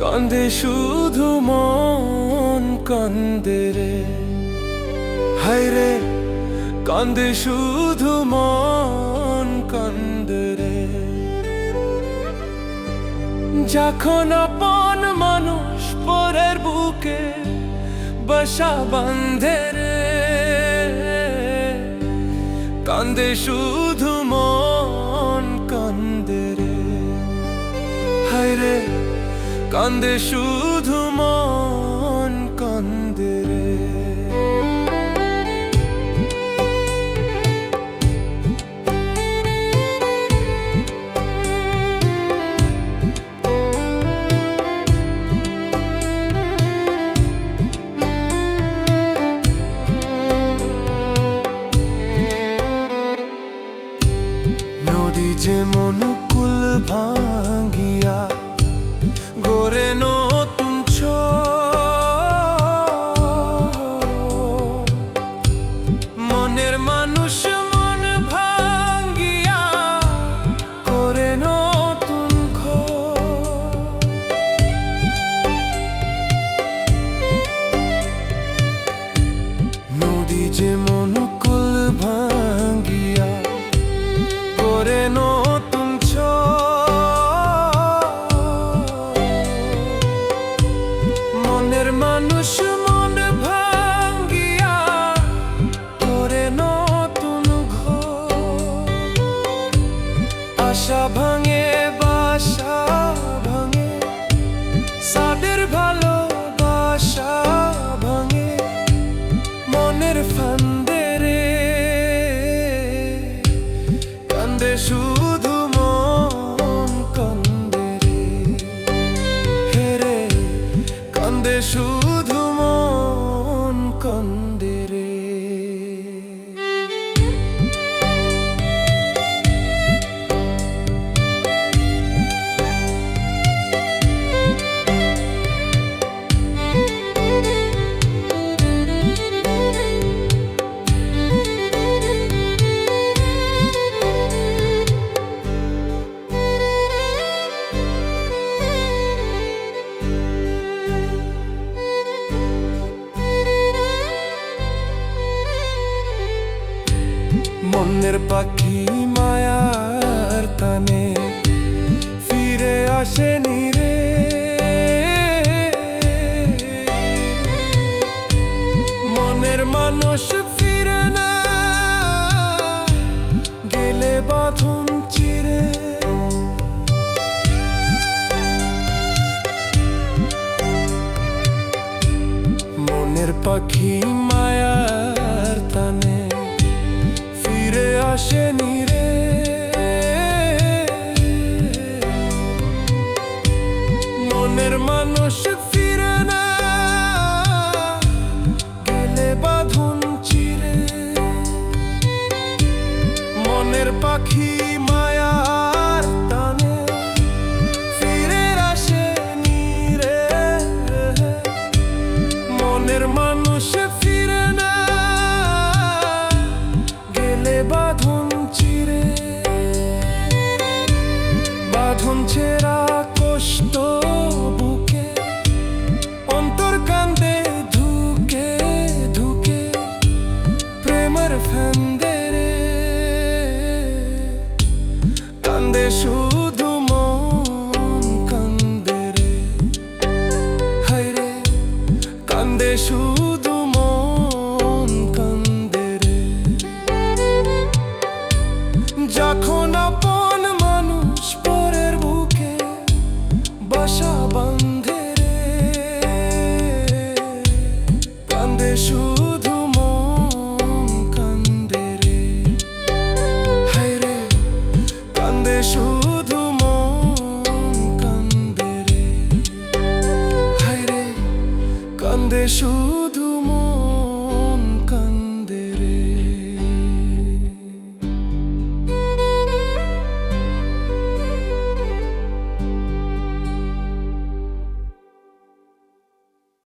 কান্দে শুধু মন, কান্দে রে। হায় রে, কান্দে শুধু মন, কান্দে রে। যখন আপন মানুষ পরের বুকে বাসা বান্ধে রে কান্দে শুধু মন কান্দে রে। হায় রে কান্দে শুধু নদী যেমন কুল ভাঙ্গিয়া গোরে নতুন ভাঙে, বাসা ভাঙে। সাদের ভালোবাসা ভাঙে মনের ফান্দে রে কান্দে শুধু মন, কান্দে রে। হেরে কান্দে শুধু মনের পাখি মায়ার তানে ফিরে আসেনি রে। মনের মানুষ মনের মানুষ ফিরে মনের পাখি মায়ার টানে ফিরে আসেনি রে মনের মানুষ ফিরে না। গেলে বাঁধন চিরে। বাঁধন কষ্ট প্রেমের ফেন্দে কান্দে শুধু মন, কান্দে রে। হায় রে, কান্দে শুধু মন, কান্দে রে। যখন আপন মানুষ পরের বুকে বাসা বান্ধে রে, কান্দে শুধু কান্দে